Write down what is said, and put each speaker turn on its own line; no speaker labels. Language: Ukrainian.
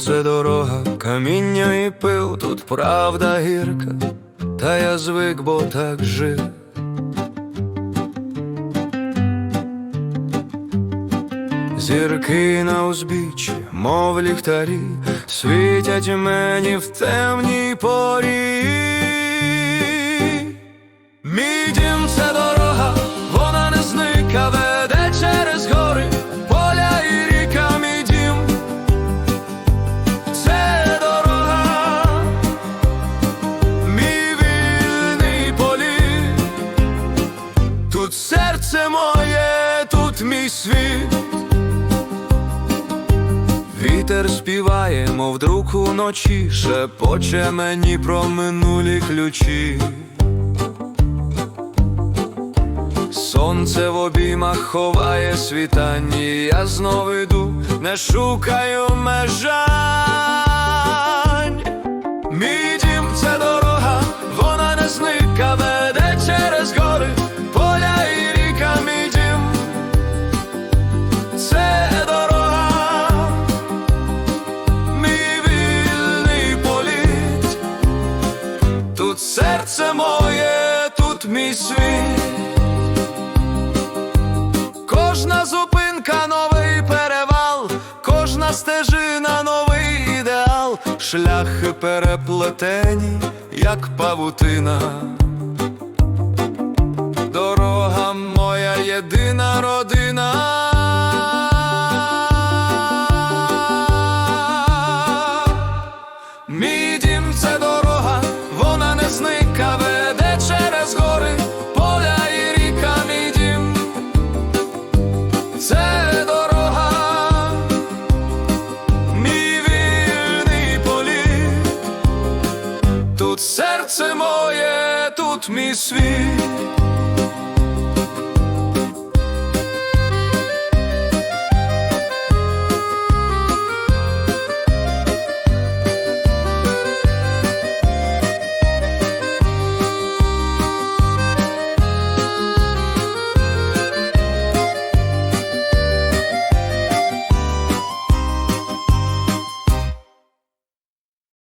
дім це дорога, каміння і пил, тут правда гірка, та я звик, бо так жив. Зірки на узбіччі, мов ліхтарі, світять мені в темній порі. Серце моє, тут мій світ. Вітер співає, мов друг уночі, шепоче мені про минулі ключі. Сонце в обіймах ховає світанні, я знов іду, не шукаю межань. Серце моє, тут мій світ. Кожна зупинка новий перевал, кожна стежина новий ідеал, шляхи переплетені, як павутина. Дорога моя єдина родина. мій світ.